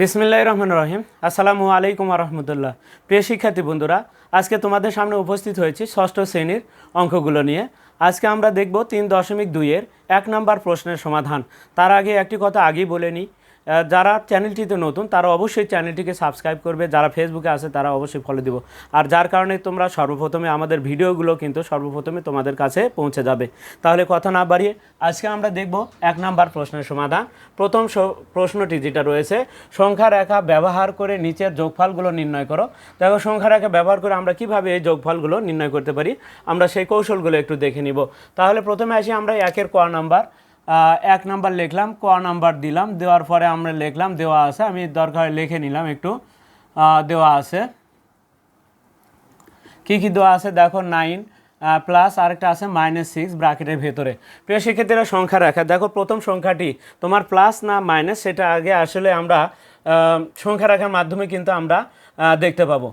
বিসমিল্লাহ রহমান রহিম। আসসালামু আলাইকুম রহমতুল্লাহ। প্রিয় শিক্ষার্থী বন্ধুরা, আজকে তোমাদের সামনে উপস্থিত হয়েছি ষষ্ঠ শ্রেণির অঙ্কগুলো নিয়ে। আজকে আমরা দেখব তিন দশমিক দুইয়ের এক নম্বর প্রশ্নের সমাধান। তার আগে একটি কথা আগেই বলে নিই যারা চ্যানেলটিতে নতুন, তারা অবশ্যই চ্যানেলটিকে সাবস্ক্রাইব করবে। যারা ফেসবুকে আছে, তারা অবশ্যই ফলো দিব। আর যার কারণে তোমরা সর্বপ্রথমে আমাদের ভিডিওগুলো কিন্তু সর্বপ্রথমে তোমাদের কাছে পৌঁছে যাবে। তাহলে কথা না বাড়িয়ে আজকে আমরা দেখব এক নাম্বার প্রশ্নের সমাধান। প্রথম প্রশ্নটি যেটা রয়েছে, সংখ্যা রেখা ব্যবহার করে নিচের যোগফলগুলো নির্ণয় করো। দেখো, সংখ্যা রেখা ব্যবহার করে আমরা কীভাবে এই যোগফলগুলো নির্ণয় করতে পারি? আমরা সেই কৌশলগুলো একটু দেখে নিব। তাহলে প্রথমে আসি আমরা একের ক নাম্বার। এক নাম্বার লিখলাম, ক নাম্বার দিলাম, দেওয়ার পরে আমরা লিখলাম, দেওয়া আছে। আমি দরকার লিখে নিলাম একটু। দেওয়া আছে। কি কি দেওয়া আছে? দেখো নাইন প্লাস আরেকটা আছে মাইনাস সিক্স ব্র্যাকেটের ভেতরে। প্রিয় শিক্ষার্থীরা, সংখ্যা রাখা। দেখো, প্রথম সংখ্যাটি তোমার প্লাস না মাইনাস সেটা আগে আসলে আমরা সংখ্যা রাখার মাধ্যমে কিন্তু আমরা দেখতে পাবো।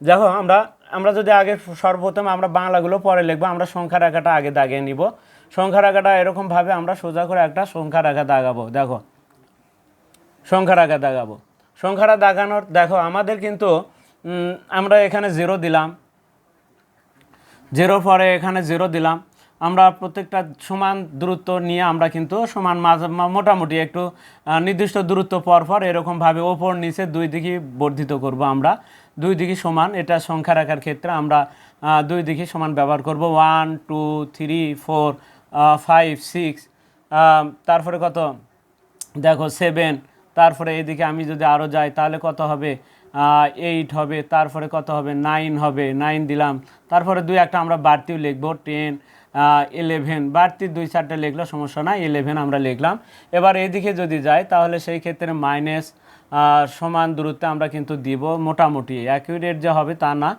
দেখো, আমরা আমরা যদি আগে সর্বপ্রথম আমরা বাংলাগুলো পরে লিখব, আমরা সংখ্যা রাখাটা আগে দাগিয়ে নিব। সংখ্যা রাখাটা এরকমভাবে আমরা সোজা করে একটা সংখ্যা রাখা দাগাবো দেখো। সংখ্যা রাখা দাগাবো সংখ্যাটা দাগানোর দেখো, আমাদের কিন্তু আমরা এখানে জিরো দিলাম। জিরো পরে এখানে জিরো দিলাম। আমরা প্রত্যেকটা সমান দূরত্ব নিয়ে আমরা কিন্তু সমান মোটামুটি একটু নির্দিষ্ট দূরত্ব পর পর এরকমভাবে ওপর, নিচে দুই দিকে বর্ধিত করব আমরা। দুই দিকে সমান, এটা সংখ্যা রাখার ক্ষেত্রে আমরা দুই দিকে সমান ব্যবহার করব। One two three four five six তারপরে কত? দেখো সেভেন তারপরে এদিকে আমি যদি আরও যাই, তাহলে কত হবে? এইট হবে, তারপরে কত হবে? নাইন হবে নাইন দিলাম। তারপরে দুই একটা আমরা বাড়তিও লিখব টেন ইলেভেন বাড়তি দুই চারটে লিখলে সমস্যা নাই ইলেভেন আমরা লিখলাম। এবার এদিকে যদি যাই, তাহলে সেই ক্ষেত্রে মাইনাস সমান দূরত্বে আমরা কিন্তু দিব মোটামুটি। অ্যাকিউরেট যে হবে তা না।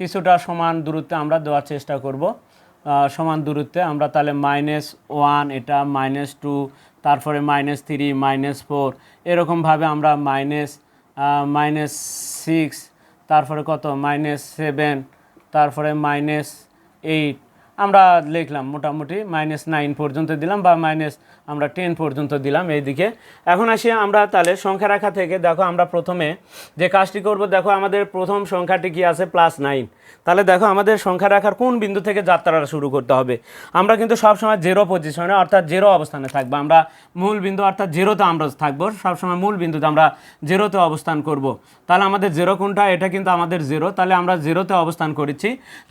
কিছুটা সমান দূরত্বে আমরা দেওয়ার চেষ্টা করব। সমান দূরত্বে। আমরা তাহলে মাইনাস ওয়ান এটা মাইনাস টু তারপরে মাইনাস থ্রি মাইনাস ফোর এরকমভাবে আমরা মাইনাস মাইনাস সিক্স তারপরে কত? মাইনাস সেভেন তারপরে মাইনাস এইট আমরা লিখলাম মোটামুটি মাইনাস নাইন পর্যন্ত দিলাম বা মাইনাস আমরা টেন পর্যন্ত দিলাম এইদিকে। এখন আসি আমরা তাহলে সংখ্যা রাখা থেকে। দেখো আমরা প্রথমে যে কাজটি করব, দেখো আমাদের প্রথম সংখ্যাটি কি আছে? প্লাস নাইন তাহলে দেখো আমাদের সংখ্যা রাখার কোন বিন্দু থেকে যাত্রাটা শুরু করতে হবে? আমরা কিন্তু সবসময় জিরো পজিশনে অর্থাৎ জিরো অবস্থানে থাকব। আমরা মূল বিন্দু, অর্থাৎ জিরোতে আমরা থাকব। সবসময় মূল বিন্দুতে আমরা জিরোতে অবস্থান করব। তাহলে আমাদের জিরো কোনটা? এটা কিন্তু আমাদের জিরো তাহলে আমরা জিরোতে অবস্থান করেছি।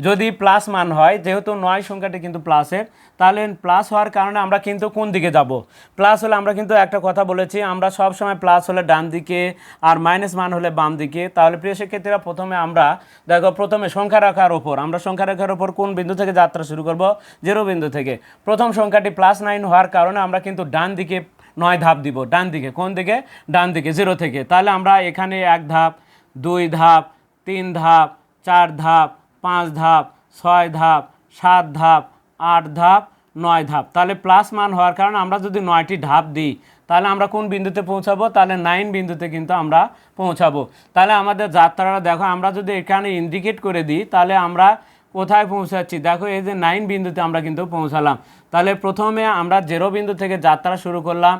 যদি প্লাস মান হয়, যেহেতু নয় সংখ্যাটি কিন্তু প্লাসের তাহলে প্লাস হওয়ার কারণে আমরা কিন্তু কোন দিকে যাব? প্লাস হলে আমরা কিন্তু একটা কথা বলেছি, আমরা সব সময় প্লাস হলে ডান দিকে আর মাইনাস মান হলে বাম দিকে। তাহলে প্রিয় শিক্ষার্থীরা, প্রথমে আমরা দেখো, প্রথমে সংখ্যা রাখার ওপর আমরা সংখ্যা রাখার ওপর কোন বিন্দু থেকে যাত্রা শুরু করব? জিরো বিন্দু থেকে। প্রথম সংখ্যাটি প্লাস নাইন হওয়ার কারণে আমরা কিন্তু ডান দিকে নয় ধাপ দিব। ডান দিকে, কোন দিকে? ডান দিকে জিরো থেকে। তাহলে আমরা এখানে এক ধাপ, দুই ধাপ, তিন ধাপ, চার ধাপ, পাঁচ ধাপ, ছয় ধাপ সাত ধাপ, আট ধাপ, নয় ধাপ। তাহলে প্লাস মান হওয়ার কারণে আমরা যদি নয়টি ধাপ দিই, তাহলে আমরা কোন বিন্দুতে পৌঁছাবো? তাহলে নাইন বিন্দুতে কিন্তু আমরা পৌঁছাবো। তাহলে আমাদের যাত্রাটা দেখো, আমরা যদি এখানে ইন্ডিকেট করে দিই, তাহলে আমরা কোথায় পৌঁছাচ্ছি? দেখো, এই যে নাইন বিন্দুতে আমরা কিন্তু পৌঁছালাম। তাহলে প্রথমে আমরা জিরো বিন্দু থেকে যাত্রা শুরু করলাম।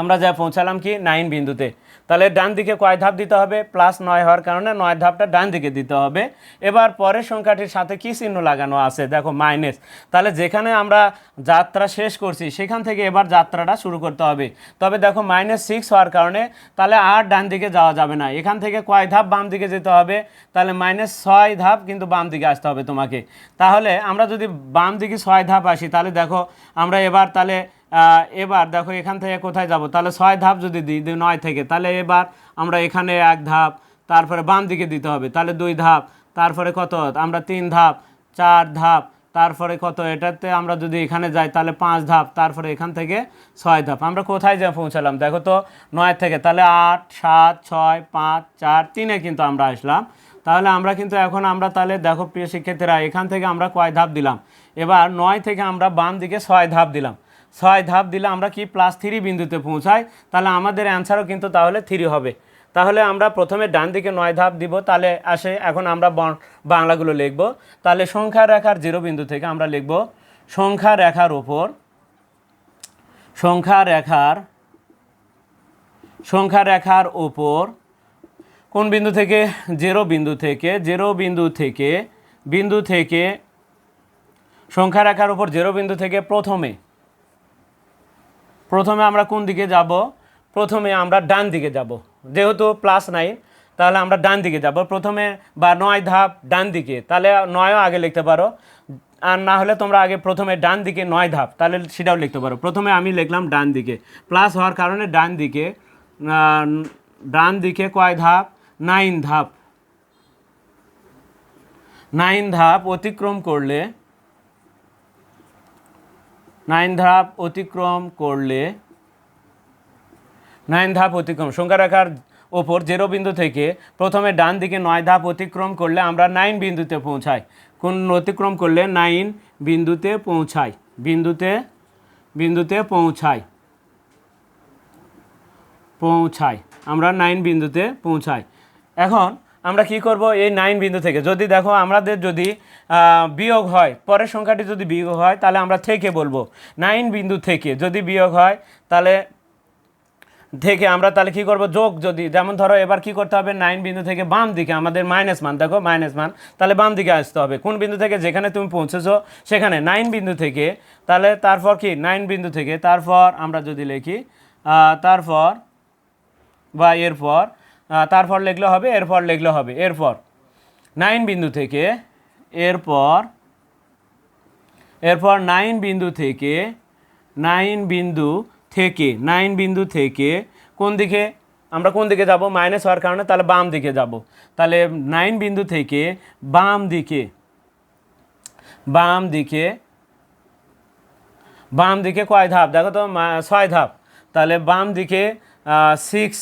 আমরা যা পৌঁছালাম কি? নাইন বিন্দুতে। তাহলে ডান দিকে কয় ধাপ দিতে হবে? প্লাস নয় হওয়ার কারণে নয় ধাপটা ডান দিকে দিতে হবে। এবার পরের সংখ্যাটির সাথে কি চিহ্ন লাগানো আছে? দেখো মাইনাস তাহলে যেখানে আমরা যাত্রা শেষ করছি, সেখান থেকে এবার যাত্রাটা শুরু করতে হবে। তবে দেখো মাইনাস সিক্স হওয়ার কারণে তাহলে আর ডান দিকে যাওয়া যাবে না। এখান থেকে কয় ধাপ বাম দিকে যেতে হবে? তাহলে মাইনাস ছয় ধাপ কিন্তু বাম দিকে আসতে হবে তোমাকে। তাহলে আমরা যদি বাম দিকে ছয় ধাপ আসি, তাহলে দেখো, আমরা এবার তাহলে এবার দেখো এখান থেকে কোথায় যাব? তাহলে ছয় ধাপ যদি দিই নয় থেকে, তাহলে এবার আমরা এখানে এক ধাপ, তারপরে বাম দিকে দিতে হবে। তাহলে দুই ধাপ, তারপরে কত? আমরা তিন ধাপ, চার ধাপ, তারপরে কত? এটাতে আমরা যদি এখানে যাই, তাহলে পাঁচ ধাপ, তারপরে এখান থেকে ছয় ধাপ। আমরা কোথায় যা পৌঁছালাম? দেখো তো, নয় থেকে, তাহলে আট, সাত, ছয়, পাঁচ, চার, তিনে কিন্তু আমরা আসলাম। তাহলে আমরা কিন্তু এখন আমরা তাহলে দেখো প্রিয় শিক্ষার্থীরা, এখান থেকে আমরা কয় ধাপ দিলাম? এবার নয় থেকে আমরা বাম দিকে ছয় ধাপ দিলাম। ছয় ধাপ দিলে আমরা কি প্লাস থ্রি বিন্দুতে পৌঁছাই? তাহলে আমাদের অ্যান্সারও কিন্তু তাহলে থ্রি হবে। তাহলে আমরা প্রথমে ডান দিকে নয় ধাপ দিব, তাহলে আসে এখন আমরা বাংলাগুলো লিখব। তাহলে সংখ্যা রেখার জিরো বিন্দু থেকে আমরা লিখব সংখ্যা রেখার ওপর সংখ্যা রেখার সংখ্যা রেখার ওপর কোন বিন্দু থেকে? জেরো বিন্দু থেকে। জেরো বিন্দু থেকে বিন্দু থেকে, সংখ্যা রেখার উপর জেরো বিন্দু থেকে প্রথমে প্রথমে আমরা কোন দিকে যাব? প্রথমে আমরা ডান দিকে যাব। যেহেতু প্লাস নাইন তাহলে আমরা ডান দিকে যাব। প্রথমে বা নয় ধাপ ডান দিকে। তাহলে নয়ও আগে লিখতে পারো। আর না হলে তোমরা আগে প্রথমে ডান দিকে নয় ধাপ, তাহলে সেটাও লিখতে পারো। প্রথমে আমি লিখলাম ডান দিকে। প্লাস হওয়ার কারণে ডান দিকে ডান দিকে কয় ধাপ? নাইন ধাপ। নাইন ধাপ অতিক্রম করলে নাইন ধাপ অতিক্রম করলে, নাইন ধাপ অতিক্রম, সংখ্যা রেখার ওপর জেরো বিন্দু থেকে প্রথমে ডান দিকে নয় ধাপ অতিক্রম করলে আমরা নাইন বিন্দুতে পৌঁছাই। কোন অতিক্রম করলে নাইন বিন্দুতে পৌঁছাই, বিন্দুতে বিন্দুতে পৌঁছাই পৌঁছাই, আমরা নাইন বিন্দুতে পৌঁছাই। এখন আমরা কি করব? এই নাইন বিন্দু থেকে। যদি দেখো আমাদের যদি বিয়োগ হয়, পরের সংখ্যাটি যদি বিয়োগ হয়, তাহলে আমরা থেকে বলব। নাইন বিন্দু থেকে যদি বিয়োগ হয়, তাহলে থেকে আমরা তাহলে কি করব? যোগ যদি, যেমন ধরো এবার কি করতে হবে? নাইন বিন্দু থেকে বাম দিকে, আমাদের মাইনাস মান, দেখো মাইনাস মান, তাহলে বাম দিকে আসতে হবে। কোন বিন্দু থেকে? যেখানে তুমি পৌঁছেছো, সেখানে নাইন বিন্দু থেকে, তাহলে তারপর কি? নাইন বিন্দু থেকে, তারপর আমরা যদি লিখি তারপর বা এরপর তারপর লিখলে হবে এরপর লিখলে হবে এরপর নাইন বিন্দু থেকে এরপর এরপর নাইন বিন্দু থেকে, নাইন বিন্দু থেকে, নাইন বিন্দু থেকে কোন দিকে? আমরা কোন দিকে যাব? মাইনাস হওয়ার কারণে তাহলে বাম দিকে যাব। তাহলে নাইন বিন্দু থেকে বাম দিকে বাম দিকে বাম দিকে কয় ধাপ? দেখো তো ছয় ধাপ। তাহলে বাম দিকে সিক্স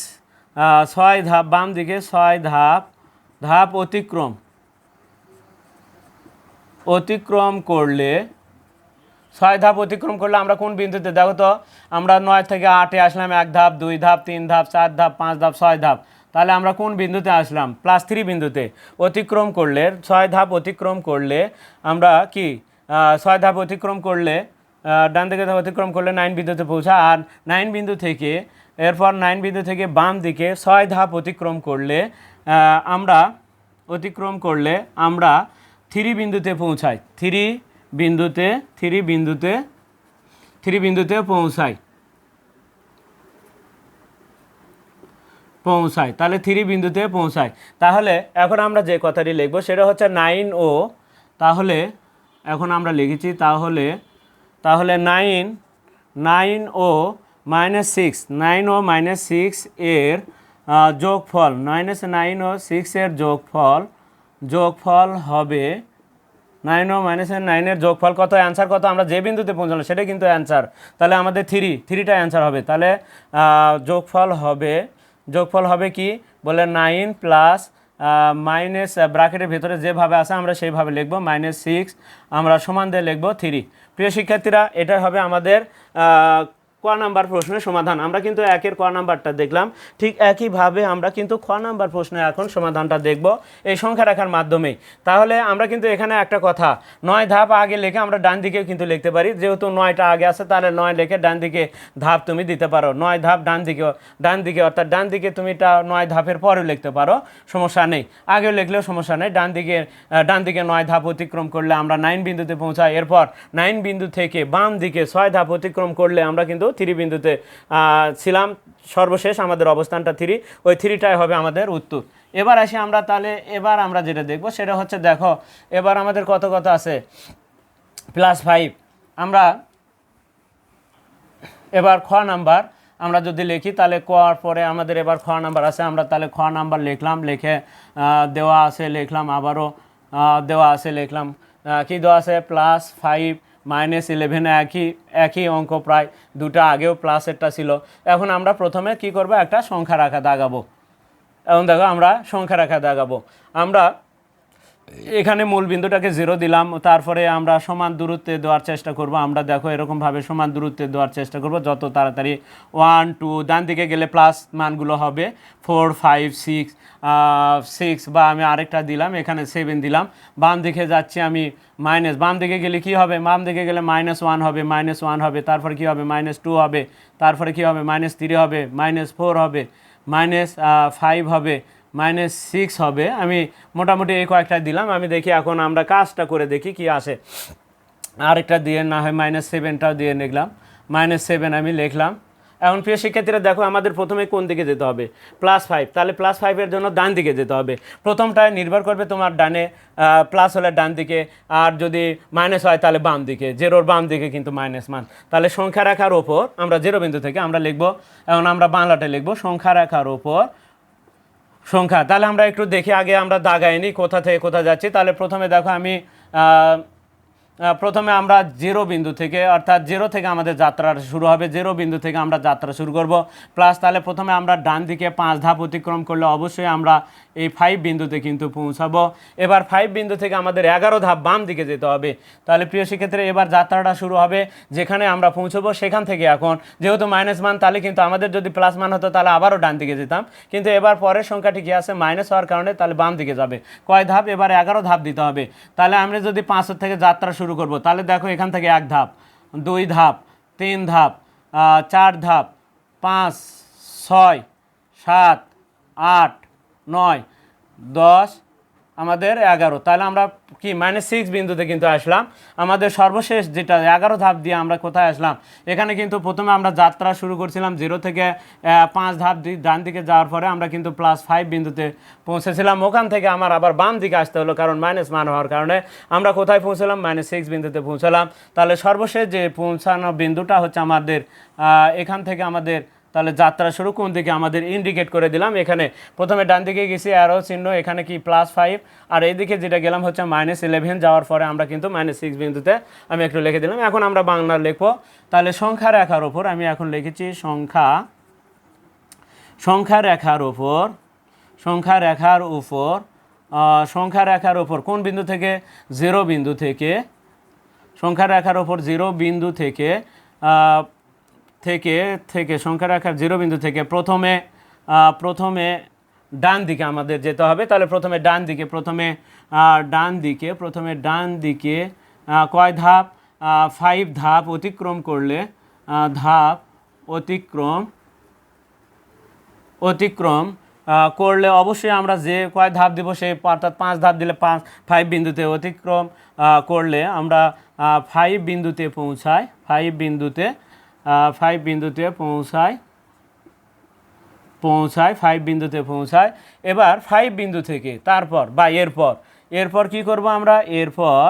ছয় ধাপ, বাম দিকে ছয় ধাপ ধাপ অতিক্রম। অতিক্রম করলে, ছয় ধাপ অতিক্রম করলে আমরা কোন বিন্দুতে? দেখো তো, আমরা নয় থেকে আটে আসলাম, এক ধাপ, দুই ধাপ, তিন ধাপ, চার ধাপ, পাঁচ ধাপ, ছয় ধাপ। তাহলে আমরা কোন বিন্দুতে আসলাম? প্লাস থ্রি বিন্দুতে। অতিক্রম করলে, ছয় ধাপ অতিক্রম করলে আমরা কি? ছয় ধাপ অতিক্রম করলে ডান দিকে ধাপ অতিক্রম করলে নাইন বিন্দুতে পৌঁছা। আর নাইন বিন্দু থেকে এরপর নাইন বিন্দু থেকে বাম দিকে ছয় ধাপ অতিক্রম করলে আমরা অতিক্রম করলে আমরা থ্রি বিন্দুতে পৌঁছাই। থ্রি বিন্দুতে থ্রি বিন্দুতে থ্রি বিন্দুতে পৌঁছাই। পৌঁছায় তাহলে থ্রি বিন্দুতে পৌঁছায় তাহলে এখন আমরা যে কথাটি লিখব সেটা হচ্ছে নাইন ও, তাহলে এখন আমরা লিখেছি তাহলে তাহলে নাইন নাইন ও মাইনাস সিক্স, নাইন ও মাইনাস সিক্স এর যোগফল, মাইনাস নাইন ও সিক্স এর যোগফল যোগফল হবে, নাইন ও মাইনাস নাইনের যোগফল কত, অ্যান্সার কত, আমরা যে বিন্দুতে পৌঁছালাম সেটাই কিন্তু অ্যান্সার। তাহলে আমাদের থ্রি, থ্রিটা অ্যান্সার হবে। তাহলে যোগফল হবে যোগফল হবে কি? বলে নাইন প্লাস মাইনাস ব্র্যাকেটের ভেতরে যেভাবে আছে আমরা সেইভাবে লিখব, মাইনাস সিক্স, আমরা সমান দিয়ে লিখব থ্রি। প্রিয় শিক্ষার্থীরা এটা হবে আমাদের ক নাম্বার প্রশ্নের সমাধান। আমরা কিন্তু একের ক নাম্বারটা দেখলাম। ঠিক একইভাবে আমরা কিন্তু খ নাম্বার প্রশ্নের এখন সমাধানটা দেখব এই সংখ্যা রাখার মাধ্যমে তাহলে আমরা কিন্তু এখানে একটা কথা, নয় ধাপ আগে লেখে আমরা ডান দিকেও কিন্তু লিখতে পারি। যেহেতু নয়টা আগে আছে, তাহলে নয় লেখে ডান দিকে ধাপ তুমি দিতে পারো। নয় ধাপ ডান দিকে ডান দিকে, অর্থাৎ ডান দিকে তুমি এটা নয় ধাপের পরেও লিখতে পারো। সমস্যা নেই। আগেও লিখলেও সমস্যা নেই। ডান দিকে ডান দিকে নয় ধাপ অতিক্রম করলে আমরা নাইন বিন্দুতে পৌঁছাই। এরপর নাইন বিন্দু থেকে বাম দিকে ছয় ধাপ অতিক্রম করলে আমরা কিন্তু থ্রি বিন্দুতে ছিলাম সর্বশেষ, আমাদের অবস্থানটা থ্রি। ওই থ্রিটাই হবে আমাদের উত্তর। এবার আসি আমরা তাহলে, এবার আমরা যেটা দেখব সেটা হচ্ছে দেখো, এবার আমাদের কত কত আছে? প্লাস ফাইভ আমরা এবার খ নাম্বার, আমরা যদি লিখি তাহলে কর পরে আমাদের এবার খ নাম্বার আছে, আমরা তাহলে খ নাম্বার লিখলাম, লিখে দেওয়া আছে, লিখলাম আবারও দেওয়া আছে, লিখলাম কি দেওয়া আছে? প্লাস ফাইভ মাইনাস ইলেভেনে একই একই অঙ্ক প্রায় দুটো আগেও প্লাসেরটা ছিল। এখন আমরা প্রথমে কি করব? একটা সংখ্যা রাখা দাগাবো। এখন দেখো আমরা সংখ্যা রাখা দাগাবো। আমরা এখানে মূল বিন্দুটাকে জিরো দিলাম, তারপরে আমরা সমান দূরত্বে দেওয়ার চেষ্টা করব। আমরা দেখো এরকমভাবে সমান দূরত্বে দেওয়ার চেষ্টা করব, যত তাড়াতাড়ি ওয়ান টু ডান দিকে গেলে প্লাস মানগুলো হবে ফোর ফাইভ সিক্স সিক্স বা আমি আরেকটা দিলাম, এখানে সেভেন দিলাম। বাম দিকে যাচ্ছি আমি মাইনাস বাম দিকে গেলে কি হবে? বাম দিকে গেলে মাইনাস ওয়ান হবে মাইনাস ওয়ান হবে, তারপরে কি হবে? মাইনাস টু হবে, তারপরে কি হবে? মাইনাস থ্রি হবে মাইনাস ফোর হবে মাইনাস ফাইভ হবে মাইনাস সিক্স হবে। আমি মোটামুটি এই কয়েকটা দিলাম। আমি দেখি এখন আমরা কাজটা করে দেখি কি আসে। আরেকটা দিয়ে না হয় মাইনাস সেভেনটাও দিয়ে লিখলাম। মাইনাস সেভেন আমি লিখলাম। এখন প্রিয় শিক্ষার্থীরা, দেখো আমাদের প্রথমে কোন দিকে যেতে হবে? প্লাস ফাইভ তাহলে প্লাস ফাইভের জন্য ডান দিকে যেতে হবে। প্রথমটায় নির্ভর করবে তোমার ডানে প্লাস হলে ডান দিকে। আর যদি মাইনাস হয়, তাহলে বাম দিকে। জেরোর বাম দিকে কিন্তু মাইনাস মান। তাহলে সংখ্যা রেখার ওপর আমরা জিরো বিন্দু থেকে আমরা লিখব। এখন আমরা বাংলাটা লিখব। সংখ্যা রেখার ওপর সংখ্যা। তাহলে আমরা একটু দেখি, আগে আমরা দাগাইনি, কোথা থেকে কোথা যাচ্ছি। তাহলে প্রথমে দেখো আমি প্রথমে আমরা জিরো বিন্দু থেকে, অর্থাৎ জিরো থেকে আমাদের যাত্রা শুরু হবে, জিরো বিন্দু থেকে আমরা যাত্রা শুরু করব। প্লাস তাহলে প্রথমে আমরা ডান দিকে পাঁচ ধাপ অতিক্রম করলে অবশ্যই আমরা এই ফাইভ বিন্দুতে কিন্তু পৌঁছাবো। এবার ফাইভ বিন্দু থেকে আমাদের এগারো ধাপ বাম দিকে যেতে হবে। তাহলে প্রিয় সেক্ষেত্রে এবার যাত্রাটা শুরু হবে, যেখানে আমরা পৌঁছবো সেখান থেকে এখন। যেহেতু মাইনাস মান তাহলে কিন্তু আমাদের যদি প্লাস মান হতো, তাহলে আবারও ডান দিকে যেতাম। কিন্তু এবার পরের সংখ্যাটি কী আছে মাইনাস হওয়ার কারণে তাহলে বাম দিকে যাবে। কয় ধাপ? এবার এগারো ধাপ দিতে হবে। তাহলে আমরা যদি পাঁচের থেকে যাত্রা শুরু করব। তাহলে দেখো এখান থেকে এক ধাপ, দুই ধাপ, তিন ধাপ চার ধাপ, পাঁচ, ছয়, সাত, আট, নয়, দশ আমাদের এগারো। তাহলে আমরা কি মাইনাস সিক্স বিন্দুতে কিন্তু আসলাম। আমাদের সর্বশেষ যেটা, এগারো ধাপ দিয়ে আমরা কোথায় আসলাম? এখানে কিন্তু প্রথমে আমরা যাত্রা শুরু করছিলাম জিরো থেকে পাঁচ ধাপ ডান দিকে যাওয়ার পরে আমরা কিন্তু প্লাস ফাইভ বিন্দুতে পৌঁছেছিলাম। ওখান থেকে আমার আবার বাম দিকে আসতে হলো কারণ মাইনাস মান হওয়ার কারণে। আমরা কোথায় পৌঁছলাম? মাইনাস সিক্স বিন্দুতে পৌঁছলাম। তাহলে সর্বশেষ যে পৌঁছানো বিন্দুটা হচ্ছে আমাদের এখান থেকে আমাদের তাহলে যাত্রা শুরু, কোন দিকে আমাদের ইন্ডিকেট করে দিলাম। এখানে প্রথমে ডান দিকে গেছি অ্যারো চিহ্ন, এখানে কি প্লাস ফাইভ আর এইদিকে যেটা গেলাম হচ্ছে মাইনাস ইলেভেন যাওয়ার পরে আমরা কিন্তু মাইনাস সিক্স বিন্দুতে আমি একটু লিখে দিলাম। এখন আমরা বাংলা লিখব। তাহলে সংখ্যা রেখার ওপর আমি এখন লিখেছি সংখ্যা সংখ্যা রেখার ওপর সংখ্যা রেখার উপর সংখ্যা রেখার ওপর কোন বিন্দু থেকে? জিরো বিন্দু থেকে। সংখ্যা রেখার ওপর জিরো বিন্দু থেকে থেকে থেকে সংখ্যা রেখার জিরো বিন্দু থেকে প্রথমে প্রথমে ডান দিকে আমাদের যেতে হবে। তাহলে প্রথমে ডান দিকে, প্রথমে ডান দিকে, প্রথমে ডান দিকে কয় ধাপ? ফাইভ ধাপ অতিক্রম করলে ধাপ অতিক্রম অতিক্রম করলে অবশ্যই আমরা যে কয় ধাপ দিব সেই অর্থাৎ পাঁচ ধাপ দিলে পাঁচ ফাইভ বিন্দুতে অতিক্রম করলে আমরা ফাইভ বিন্দুতে পৌঁছাই ফাইভ বিন্দুতে ফাইভ বিন্দুতে পৌঁছাই পৌঁছায় ফাইভ বিন্দুতে পৌঁছায়। এবার ফাইভ বিন্দু থেকে, তারপর বা এরপর এরপর কি করব আমরা? এরপর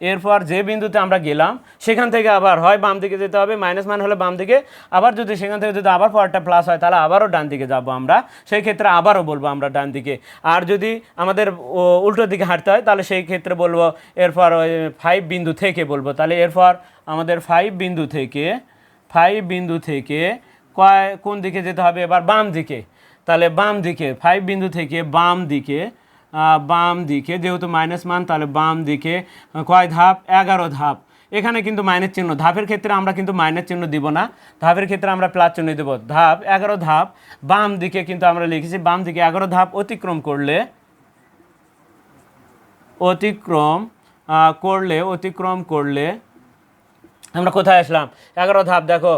এরপর যে বিন্দুতে আমরা গেলাম, সেখান থেকে আবার হয় বাম দিকে যেতে হবে মাইনাস মান হলে বাম দিকে। আবার যদি সেখান থেকে যদি আবার পরটা প্লাস হয়, তাহলে আবারও ডান দিকে যাব আমরা। সেই ক্ষেত্রে আবারও বলব আমরা ডান দিকে। আর যদি আমাদের উল্টো দিকে হাঁটতে হয়, তাহলে সেই ক্ষেত্রে বলব এরপর ওই ফাইভ বিন্দু থেকে বলব। তাহলে এরপর আমাদের ফাইভ বিন্দু থেকে ফাইভ বিন্দু থেকে কয় কোন দিকে যেতে হবে? এবার বাম দিকে। তাহলে বাম দিকে, ফাইভ বিন্দু থেকে বাম দিকে বাম দিকে, যেহেতু মাইনাস মান, তাহলে বাম দিকে কয় ধাপ? এগারো ধাপ। এখানে কিন্তু মাইনাস চিহ্ন। ধাপের ক্ষেত্রে আমরা কিন্তু মাইনাস চিহ্ন দিব না। ধাপের ক্ষেত্রে আমরা প্লাস চিহ্ন দেব। ধাপ, এগারো ধাপ। বাম দিকে কিন্তু আমরা লিখেছি, বাম দিকে এগারো ধাপ অতিক্রম করলে অতিক্রম করলে অতিক্রম করলে আমরা কোথায় আসলাম? এগারো ধাপ, দেখো।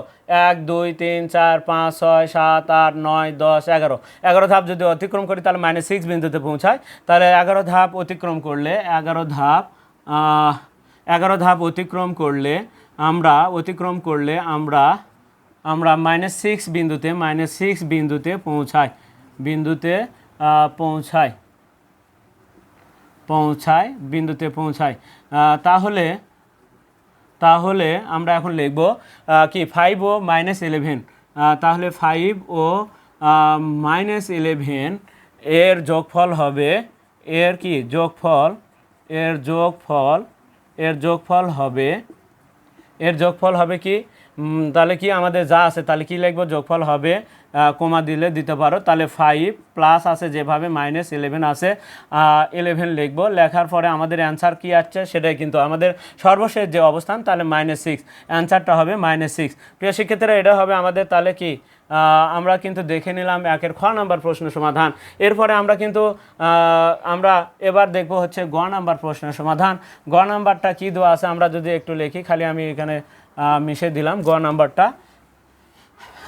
এক, দুই, তিন, চার, পাঁচ, ছয়, সাত, আট, নয়, দশ, এগারো। এগারো ধাপ যদি অতিক্রম করি, তাহলে মাইনাস সিক্স বিন্দুতে পৌঁছায়। তাহলে এগারো ধাপ অতিক্রম করলে, এগারো ধাপ এগারো ধাপ অতিক্রম করলে আমরা, অতিক্রম করলে আমরা আমরা মাইনাস সিক্স বিন্দুতে মাইনাস সিক্স বিন্দুতে পৌঁছাই। বিন্দুতে পৌঁছাই। পৌঁছায় বিন্দুতে পৌঁছায় তাহলে তাহলে আমরা এখন লিখব কি ফাইভ ও মাইনাস ইলেভেন তাহলে ফাইভ ও মাইনাস ইলেভেন এর যোগফল হবে, এর কি, যোগফল, এর যোগফল এর যোগফল হবে, এর যোগফল হবে কি? তাহলে কি আমাদের যা আছে, তাহলে কি লিখব? যোগফল হবে কমা দিলে দিতে পারো। তাহলে ফাইভ প্লাস আছে যেভাবে মাইনাস ইলেভেন আছে। ইলেভেন লিখব। লেখার পরে আমাদের অ্যান্সার কি আসছে সেটাই কিন্তু আমাদের সর্বশেষ যে অবস্থান, তাহলে মাইনাস সিক্স অ্যান্সারটা হবে মাইনাস সিক্স প্রিয় শিক্ষার্থীরা, এটা হবে আমাদের তাহলে কি? আমরা কিন্তু দেখে নিলাম একের খ নাম্বার প্রশ্ন সমাধান। এরপরে আমরা কিন্তু আমরা এবার দেখব হচ্ছে গ নাম্বার প্রশ্নের সমাধান। গ নাম্বারটা কী দেওয়া আছে? আমরা যদি একটু লিখি, খালি আমি এখানে মিশে দিলাম। গ নাম্বারটা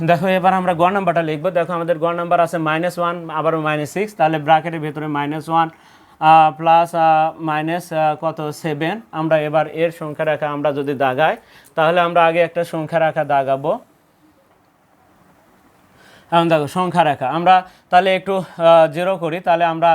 দেখো, এবার আমরা গড় নাম্বারটা লিখব। দেখো, আমাদের গড় নাম্বার আছে মাইনাস ওয়ান আবার মাইনাস সিক্স তাহলে ব্র্যাকেটের ভেতরে মাইনাস ওয়ান প্লাস মাইনাস কত? সেভেন আমরা এবার এর সংখ্যা রাখা আমরা যদি দাগাই, তাহলে আমরা আগে একটা সংখ্যা রাখা দাগাবো। এখন দেখো, সংখ্যা রেখা। আমরা তাহলে একটু জিরো করি, তাহলে আমরা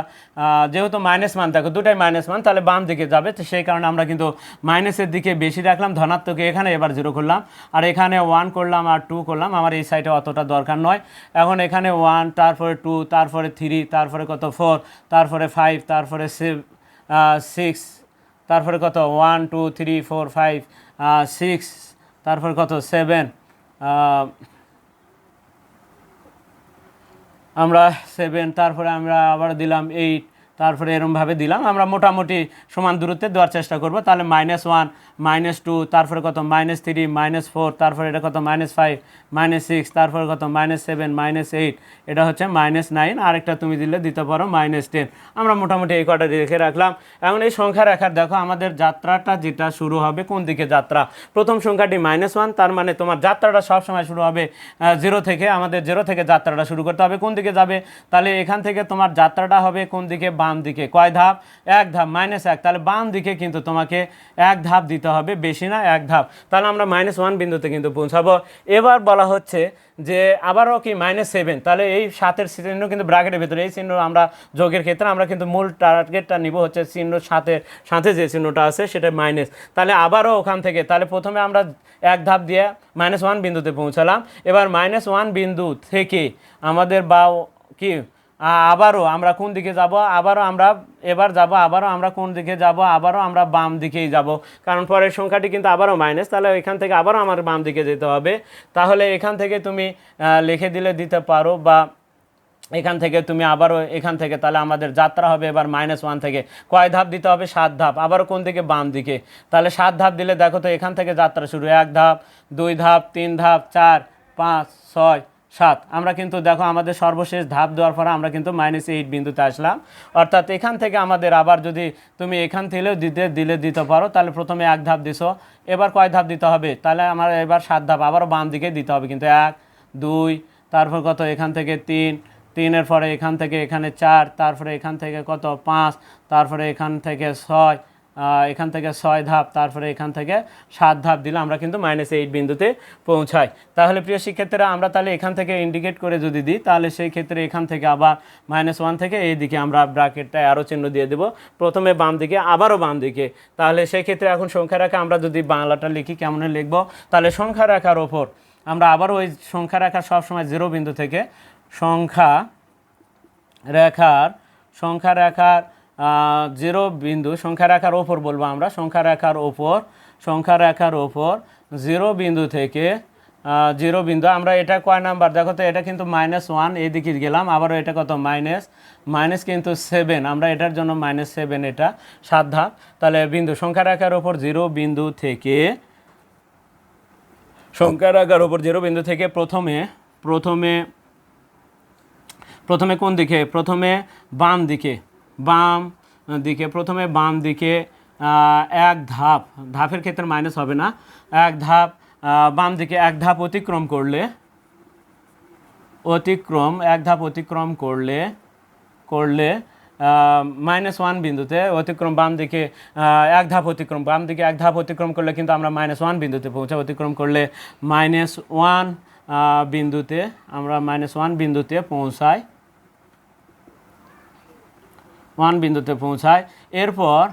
যেহেতু মাইনাস মান, দেখো, দুটাই মাইনাস মান, তাহলে বাম দিকে যাবে, তো সেই কারণে আমরা কিন্তু মাইনাসের দিকে বেশি রাখলাম ধনাত্মকে এখানে এবার জিরো করলাম। আর এখানে ওয়ান করলাম আর টু করলাম, আমার এই সাইডে অতটা দরকার নয়। এখন এখানে ওয়ান তারপরে টু তারপরে থ্রি তারপরে কত ফোর তারপরে ফাইভ তারপরে সিক্স তারপরে কত one two three four five six তারপরে কত সেভেন আমরা সেভেন তারপরে আমরা আবার দিলাম এইট তারপরে এরমভাবে দিলাম। আমরা মোটামুটি সমান দূরত্বে দেওয়ার চেষ্টা করব। তাহলে মাইনাস ওয়ান মাইনাস টু তারপরে কত? মাইনাস থ্রি মাইনাস ফোর তারপরে এটা কত? মাইনাস ফাইভ মাইনাস সিক্স তারপরে কত? মাইনাস সেভেন মাইনাস এইট এটা হচ্ছে মাইনাস নাইন আরেকটা তুমি দিলে, দিতে পারো মাইনাস টেন আমরা মোটামুটি এই কটা রেখে রাখলাম। এখন এই সংখ্যা রেখার, দেখো আমাদের যাত্রাটা যেটা শুরু হবে, কোন দিকে যাত্রা? প্রথম সংখ্যাটি মাইনাস ওয়ান তার মানে তোমার যাত্রাটা সবসময় শুরু হবে জিরো থেকে, আমাদের জিরো থেকে যাত্রাটা শুরু করতে হবে। কোন দিকে যাবে? তাহলে এখান থেকে তোমার যাত্রাটা হবে কোন দিকে? বাম দিকে। কয় ধাপ? এক ধাপ মাইনাস এক। তাহলে বাম দিকে কিন্তু তোমাকে এক ধাপ দিতে হবে, বেশি না, এক ধাপ। তাহলে আমরা মাইনাস ওয়ান বিন্দুতে কিন্তু পৌঁছাবো। এবার বলা হচ্ছে যে আবারও কি মাইনাস সেভেন তাহলে এই সাতের চিহ্ন কিন্তু ব্র্যাকেটের ভেতরে, এই চিহ্ন আমরা যোগের ক্ষেত্রে আমরা কিন্তু মূল টার্গেটটা নিব হচ্ছে চিহ্ন সাতের, সাথে যে চিহ্নটা আছে সেটা মাইনাস তাহলে আবারও ওখান থেকে, তাহলে প্রথমে আমরা এক ধাপ দিয়ে মাইনাস ওয়ান বিন্দুতে পৌঁছালাম। এবার মাইনাস ওয়ান বিন্দু থেকে আমাদের বা কি? আবারও আমরা কোন দিকে যাব? আবারও আমরা এবার যাব, আবারও আমরা কোন দিকে যাব? আবারও আমরা বাম দিকেই যাব। কারণ পরের সংখ্যাটি কিন্তু আবারও মাইনাস তাহলে এখান থেকে আবারও আমার বাম দিকে যেতে হবে। তাহলে এখান থেকে তুমি লিখে দিলে দিতে পারো বা এখান থেকে তুমি আবারও এখান থেকে, তাহলে আমাদের যাত্রা হবে এবার মাইনাস ওয়ান থেকে। কয় ধাপ দিতে হবে? সাত ধাপ। আবারও কোন দিকে? বাম দিকে। তাহলে সাত ধাপ দিলে দেখো তো এখান থেকে যাত্রা শুরু। এক ধাপ, দুই ধাপ, তিন ধাপ, চার, পাঁচ, ছয় সাত। আমরা কিন্তু দেখো আমাদের সর্বশেষ ধাপ দেওয়ার পরে আমরা কিন্তু মাইনাস এইট বিন্দুতে আসলাম। অর্থাৎ এখান থেকে আমাদের আবার যদি তুমি এখান থেকেও দিতে, দিলে দিতে পারো, তাহলে প্রথমে এক ধাপ দিছো। এবার কয় ধাপ দিতে হবে? তাহলে আমার এবার সাত ধাপ, আবারও বাম দিকে দিতে হবে কিন্তু এক, দুই, তারপর কত? এখান থেকে তিন, তিনের পরে এখান থেকে এখানে চার, তারপরে এখান থেকে কত? পাঁচ, তারপরে এখান থেকে ছয় এখান থেকে ছয় ধাপ, তারপরে এখান থেকে সাত ধাপ দিলে আমরা কিন্তু মাইনাস এইট বিন্দুতে পৌঁছাই। তাহলে প্রিয় শিক্ষার্থীরা, আমরা তাহলে এখান থেকে ইন্ডিকেট করে যদি দিই, তাহলে সেই ক্ষেত্রে এখান থেকে আবার মাইনাস ওয়ান থেকে এই দিকে আমরা ব্র্যাকেটটা আরও চিহ্ন দিয়ে দেবো। প্রথমে বাম দিকে, আবারও বাম দিকে। তাহলে সেই ক্ষেত্রে এখন সংখ্যা রেখা আমরা যদি বাংলাটা লিখি, কেমন লিখব? তাহলে সংখ্যা রেখার ওপর আমরা আবারও ওই সংখ্যা রেখা সবসময় জিরো বিন্দু থেকে সংখ্যা রেখার সংখ্যা রেখার জিরো বিন্দু, সংখ্যা রেখার ওপর বলব আমরা, সংখ্যা রেখার ওপর, সংখ্যা রেখার ওপর, জিরো বিন্দু থেকে জিরো বিন্দু। আমরা এটা কয় নাম্বার? দেখো তো, এটা কিন্তু মাইনাস ওয়ান এদিকে গেলাম, আবারও এটা কত? মাইনাস মাইনাস কিন্তু সেভেন আমরা এটার জন্য মাইনাস সেভেন এটা সাত ধাপ। তাহলে বিন্দু, সংখ্যা রেখার ওপর জিরো বিন্দু থেকে, সংখ্যা রেখার ওপর জিরো বিন্দু থেকে প্রথমে প্রথমে প্রথমে কোন দিকে? প্রথমে বাম দিকে। বাম দিকে, প্রথমে বাম দিকে এক ধাপ, ধাপের ক্ষেত্রে মাইনাস হবে না, এক ধাপ বাম দিকে এক ধাপ অতিক্রম করলে, অতিক্রম, এক ধাপ অতিক্রম করলে করলে মাইনাস ওয়ান বিন্দুতে অতিক্রম বাম দিকে এক ধাপ অতিক্রম, বাম দিকে এক ধাপ অতিক্রম করলে কিন্তু আমরা মাইনাস ওয়ান বিন্দুতে পৌঁছাই অতিক্রম করলে মাইনাস ওয়ান বিন্দুতে আমরা মাইনাস ওয়ান বিন্দুতে পৌঁছাই। ওয়ান বিন্দুতে পৌঁছায়। এরপর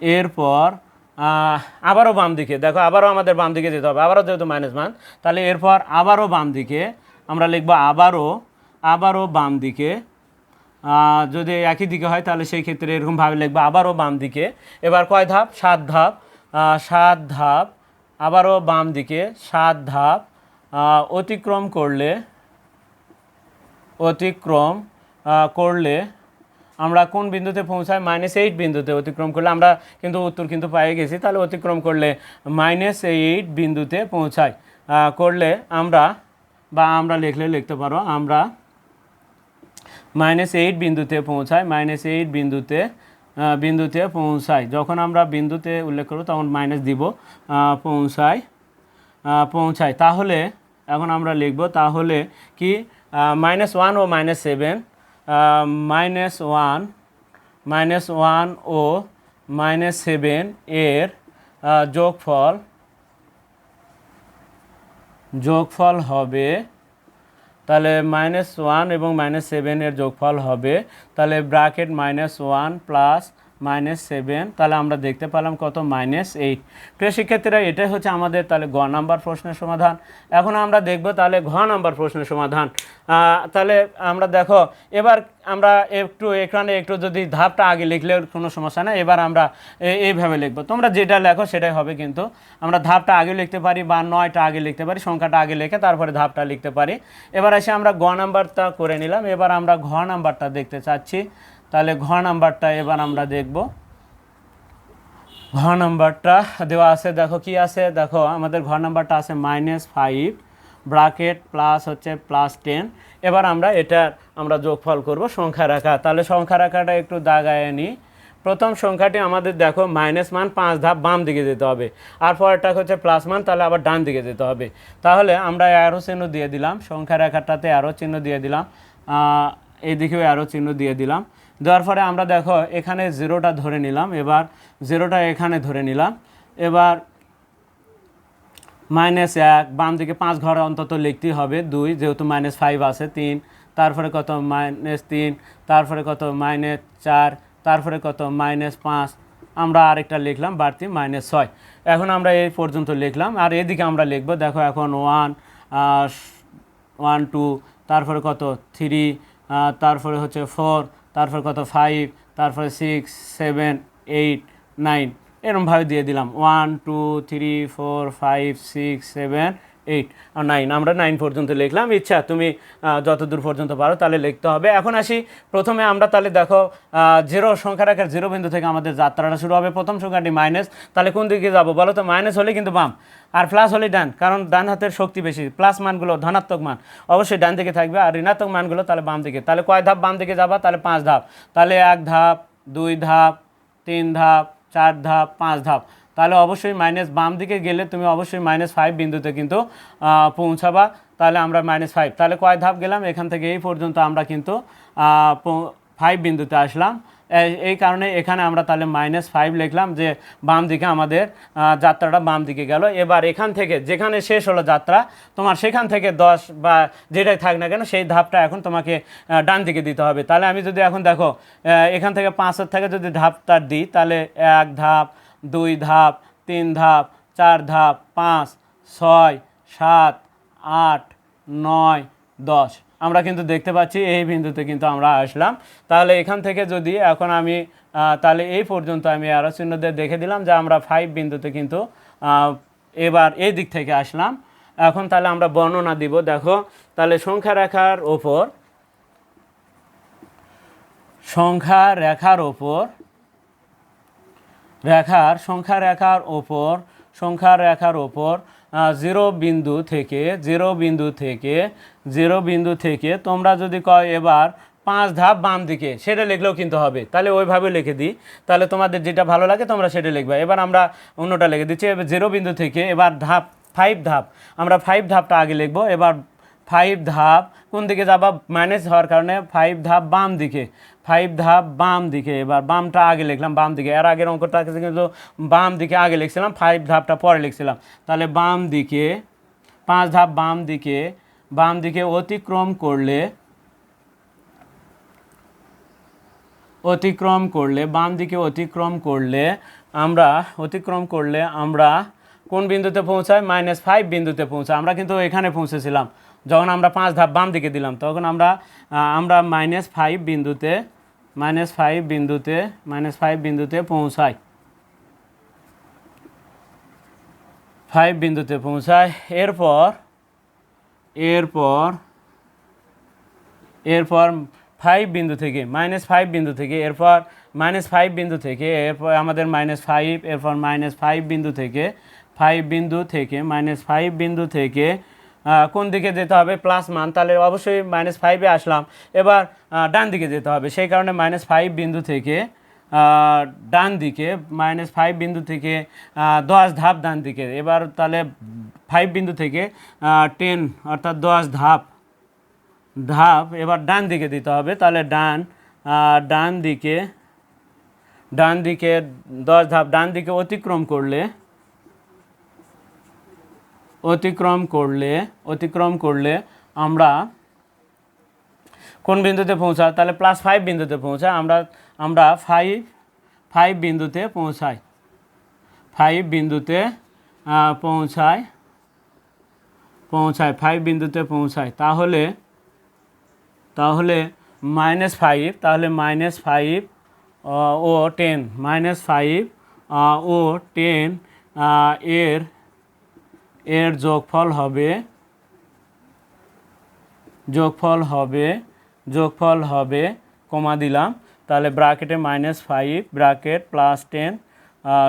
এরপর আবারও বাম দিকে। দেখো, আবারও আমাদের বাম দিকে যেতে হবে। আবারও যেহেতু মাইনাস ওয়ান তাহলে এরপর আবারও বাম দিকে আমরা লিখব আবারও আবারও বাম দিকে। যদি একই দিকে হয়, তাহলে সেই ক্ষেত্রে এরকমভাবে লিখব আবারও বাম দিকে। এবার কয় ধাপ? সাত ধাপ। সাত ধাপ, আবারও বাম দিকে। সাত ধাপ অতিক্রম করলে অতিক্রম করলে আমরা কোন বিন্দুতে পৌঁছাই মাইনাস এইট বিন্দুতে অতিক্রম করলে আমরা কিন্তু উত্তর কিন্তু পেয়ে গেছি। তাহলে অতিক্রম করলে মাইনাস এইট বিন্দুতে পৌঁছাই করলে আমরা বা আমরা লিখলে লিখতে পারো আমরা মাইনাস এইট বিন্দুতে পৌঁছাই মাইনাস এইট বিন্দুতে বিন্দুতে পৌঁছাই যখন আমরা বিন্দুতে উল্লেখ করব তখন মাইনাস দিব আহ, পৌঁছাই পৌঁছাই তাহলে এখন আমরা লিখব তাহলে কি? মাইনাস ওয়ান ও minus seven minus one minus one ও মাইনাস সেভেন এর যোগফল যোগফল হবে, তাহলে মাইনাস ওয়ান এবং মাইনাস সেভেনের যোগফল হবে, তাহলে bracket minus one plus minus seven, তাহলে আমরা দেখতে পেলাম কত? Minus eight. প্রিয় শিক্ষার্থীরা, এটাই হচ্ছে আমাদের তাহলে গ নাম্বার প্রশ্নের সমাধান। এখন আমরা দেখব তাহলে ঘ নাম্বার প্রশ্নের সমাধান। তাহলে আমরা দেখো, এবার আমরা একটু এখানে একটু যদি ধাপটা আগে লিখলে কোনো সমস্যা না এবার আমরা এইভাবে লিখব। তোমরা যেটা লেখো সেটাই হবে কিন্তু। আমরা ধাপটা আগে লিখতে পারি বা নয়টা আগে লিখতে পারি, সংখ্যাটা আগে লিখে তারপরে ধাপটা লিখতে পারি। এবার এসে আমরা গ নাম্বারটা করে নিলাম। এবার আমরা ঘ নাম্বারটা দেখতে চাচ্ছি। তাহলে ঘ নাম্বারটা এবার আমরা দেখব। ঘ নাম্বারটা দেওয়া আছে দেখো কি আছে? দেখো আমাদের ঘ নাম্বারটা আছে মাইনাস ফাইভ ব্রাকেট প্লাস হচ্ছে প্লাস টেন এবার আমরা এটার আমরা যোগফল করব সংখ্যা রাখা। তাহলে সংখ্যা রাখাটা একটু দাগায় নিই প্রথম সংখ্যাটি আমাদের দেখো মাইনাস মান পাঁচ ধাপ বাম দিকে যেতে হবে। আর পরেরটা হচ্ছে প্লাস মান তাহলে আবার ডান দিকে যেতে হবে। তাহলে আমরা অ্যারো চিহ্ন দিয়ে দিলাম সংখ্যা রেখাটাতে অ্যারো চিহ্ন দিয়ে দিলাম। আহ, এইদিকেও অ্যারো চিহ্ন দিয়ে দিলাম। দেওয়ার পরে আমরা দেখো এখানে জিরোটা ধরে নিলাম, এবার জিরোটা এখানে ধরে নিলাম, এবার মাইনাস এক, বাম দিকে পাঁচ ঘর অন্তত লিখতেই হবে, দুই, যেহেতু মাইনাস ফাইভ আছে, তিন, তারপরে কত? মাইনাস তিন, তারপরে কত? মাইনাস চার, তারপরে কত? মাইনাস পাঁচ, আমরা আরেকটা লিখলাম, বাড়তি মাইনাস ছয়। এখন আমরা এই পর্যন্ত লিখলাম, আর এদিকে আমরা লিখব, দেখো এখন ওয়ান ওয়ান টু তারপরে কত? থ্রি তারপরে হচ্ছে ফোর তারপরে কত? ফাইভ তারপরে সিক্স সেভেন এইট নাইন এরমভাবে দিয়ে দিলাম। One two three four five six seven eight nine আমরা নাইন পর্যন্ত লিখলাম। ইচ্ছা, তুমি যত দূর পর্যন্ত পারো তাহলে লিখতে হবে। এখন আসি। প্রথমে আমরা তাহলে দেখো জিরো সংখ্যা রাখার জিরো বিন্দু থেকে আমাদের যাত্রাটা শুরু হবে। প্রথম সংখ্যাটি মাইনাস তাহলে কোন দিকে যাব বলো তো? মাইনাস হলে কিন্তু বাম। আর প্লাস হলে ডান। কারণ ডান হাতের শক্তি বেশি। প্লাস মানগুলো ধনাত্মক মান। অবশ্যই ডান দিকে থাকবে। আর ঋণাত্মক মানগুলো তাহলে বাম দিকে। তাহলে কয় ধাপ বাম দিকে যাবা? তাহলে পাঁচ ধাপ। তাহলে এক ধাপ, দুই ধাপ, তিন ধাপ, চার ধাপ, পাঁচ ধাপ। তাহলে অবশ্যই মাইনাস বাম দিকে গেলে তুমি অবশ্যই মাইনাস ফাইভ বিন্দুতে কিন্তু পৌঁছাবা। তাহলে আমরা মাইনাস ফাইভ তাহলে কয় ধাপ গেলাম? এখান থেকে এই পর্যন্ত আমরা কিন্তু ফাইভ বিন্দুতে আসলাম। এই- কারণে এখানে আমরা তাহলে মাইনাস ফাইভ লিখলাম যে বাম দিকে আমাদের যাত্রাটা বাম দিকে গেল। এবার এখান থেকে যেখানে শেষ হলো যাত্রা, তোমার সেখান থেকে দশ বা যেটাই থাক না কেন, সেই ধাপটা এখন তোমাকে ডান দিকে দিতে হবে। তাহলে আমি যদি এখন দেখো এখান থেকে পাঁচের থেকে যদি ধাপটা দিই, তাহলে এক ধাপ দুই ধাপ, তিন ধাপ, চার ধাপ, পাঁচ, ছয়, সাত, আট, নয়, দশ। আমরা কিন্তু দেখতে পাচ্ছি এই বিন্দুতে কিন্তু আমরা আসলাম। তাহলে এখান থেকে যদি এখন আমি তাহলে এই পর্যন্ত আমি আরও চিহ্ন দিয়ে দেখে দিলাম যে আমরা ফাইভ বিন্দুতে কিন্তু এবার এই দিক থেকে আসলাম। এখন তাহলে আমরা বর্ণনা দিব। দেখো, তাহলে সংখ্যা রেখার ওপর, সংখ্যা রেখার ওপর রেখার, সংখ্যা রেখার ওপর, সংখ্যা রেখার ওপর জিরো বিন্দু থেকে, জিরো বিন্দু থেকে, জিরো বিন্দু থেকে তোমরা যদি কয় এবার পাঁচ ধাপ বাম দিকে, সেটা লিখলেও কিন্তু হবে। তাহলে ওইভাবে লিখে দিই। তাহলে তোমাদের যেটা ভালো লাগে তোমরা সেটা লিখবে। এবার আমরা অন্যটা লিখে দিচ্ছি। এবার জিরো বিন্দু থেকে, এবার ধাপ ফাইভ ধাপ। আমরা ফাইভ ধাপটা আগে লিখব। এবার ফাইভ ধাপ কোন দিকে যাবা? মাইনাস হওয়ার কারণে ফাইভ ধাপ বাম দিকে। ফাইভ ধাপ বাম দিকে, এবার বামটা আগে লিখলাম, বাম দিকে। এর আগের অঙ্কটা কিন্তু বাম দিকে আগে লিখছিলাম, ফাইভ ধাপটা পরে লিখছিলাম। তাহলে বাম দিকে, পাঁচ ধাপ বাম দিকে বাম দিকে অতিক্রম করলে অতিক্রম করলে, বাম দিকে অতিক্রম করলে আমরা, অতিক্রম করলে আমরা কোন বিন্দুতে পৌঁছাই? মাইনাস ফাইভ বিন্দুতে পৌঁছাই। আমরা কিন্তু এখানে পৌঁছেছিলাম। যখন আমরা পাঁচ ধাপ বাম দিকে দিলাম, তখন আমরা আমরা মাইনাস ফাইভ বিন্দুতে মাইনাস ফাইভ বিন্দুতে, মাইনাস ফাইভ বিন্দুতে পৌঁছাই ফাইভ বিন্দুতে পৌঁছায়। এরপর এরপর এরপর ফাইভ বিন্দু থেকে, মাইনাস ফাইভ বিন্দু থেকে, এরপর মাইনাস ফাইভ বিন্দু থেকে, এরপর আমাদের মাইনাস ফাইভ, এরপর মাইনাস ফাইভ বিন্দু থেকে, ফাইভ বিন্দু থেকে, মাইনাস ফাইভ বিন্দু থেকে কোন দিকে যেতে হবে? প্লাস মান, তাহলে অবশ্যই মাইনাস ফাইভে আসলাম। এবার ডান দিকে যেতে হবে। সেই কারণে মাইনাস ফাইভ বিন্দু থেকে ডান দিকে মাইনাস ফাইভ বিন্দু থেকে দশ ধাপ ডান দিকে। এবার তাহলে ফাইভ বিন্দু থেকে টেন অর্থাৎ দশ ধাপ ধাপ, এবার ডান দিকে দিতে হবে। তাহলে ডান ডান দিকে ডান দিকে দশ ধাপ, ডান দিকে অতিক্রম করলে অতিক্রম করলে অতিক্রম করলে আমরা কোন বিন্দুতে পৌঁছায় তাহলে প্লাস ফাইভ বিন্দুতে পৌঁছায় আমরা আমরা ফাইভ ফাইভ বিন্দুতে পৌঁছাই। ফাইভ বিন্দুতে পৌঁছায় পৌঁছায় ফাইভ বিন্দুতে পৌঁছায় তাহলে তাহলে মাইনাস ফাইভ তাহলে মাইনাস ফাইভ ও টেন মাইনাস ফাইভ ও টেন এর এর যোগফল হবে যোগফল হবে যোগফল হবে, কমা দিলাম। তাহলে ব্র্যাকেটে minus five bracket plus ten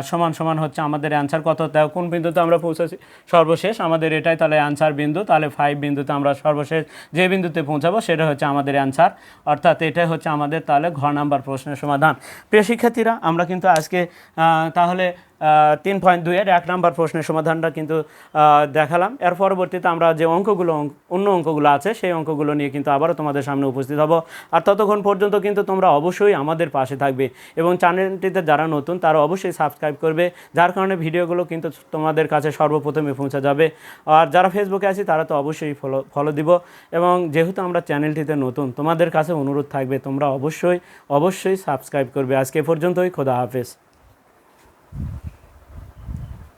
সমান সমান হচ্ছে আমাদের অ্যান্সার কত? তাও কোন বিন্দুতে আমরা পৌঁছাচ্ছি সর্বশেষ, আমাদের এটাই তাহলে অ্যান্সার বিন্দু। তাহলে ফাইভ বিন্দুতে আমরা সর্বশেষ যে বিন্দুতে পৌঁছাবো, সেটা হচ্ছে আমাদের অ্যান্সার অর্থাৎ এটাই হচ্ছে আমাদের তাহলে ঘ নাম্বার প্রশ্নের সমাধান। প্রিয় শিক্ষার্থীরা, আমরা কিন্তু আজকে তাহলে তিন পয়েন্ট দুইয়ের এক নাম্বার প্রশ্নের সমাধানটা কিন্তু দেখালাম। এর পরবর্তীতে আমরা যে অঙ্কগুলো, অঙ্ক- অন্য অঙ্কগুলো আছে, সেই অঙ্কগুলো নিয়ে কিন্তু আবারও তোমাদের সামনে উপস্থিত হব। আর ততক্ষণ পর্যন্ত কিন্তু তোমরা অবশ্যই আমাদের পাশে থাকবে এবং চ্যানেলটিতে যারা নতুন, তারা অবশ্যই সাবস্ক্রাইব করবে, যার কারণে ভিডিওগুলো কিন্তু তোমাদের কাছে সর্বপ্রথমে পৌঁছে যাবে। আর যারা ফেসবুকে আছি, তারা তো অবশ্যই ফলো ফলো দিব এবং যেহেতু আমরা চ্যানেলটিতে নতুন, তোমাদের কাছে অনুরোধ থাকবে, তোমরা অবশ্যই অবশ্যই সাবস্ক্রাইব করবে। আজকে পর্যন্তই, খোদা হাফেজ।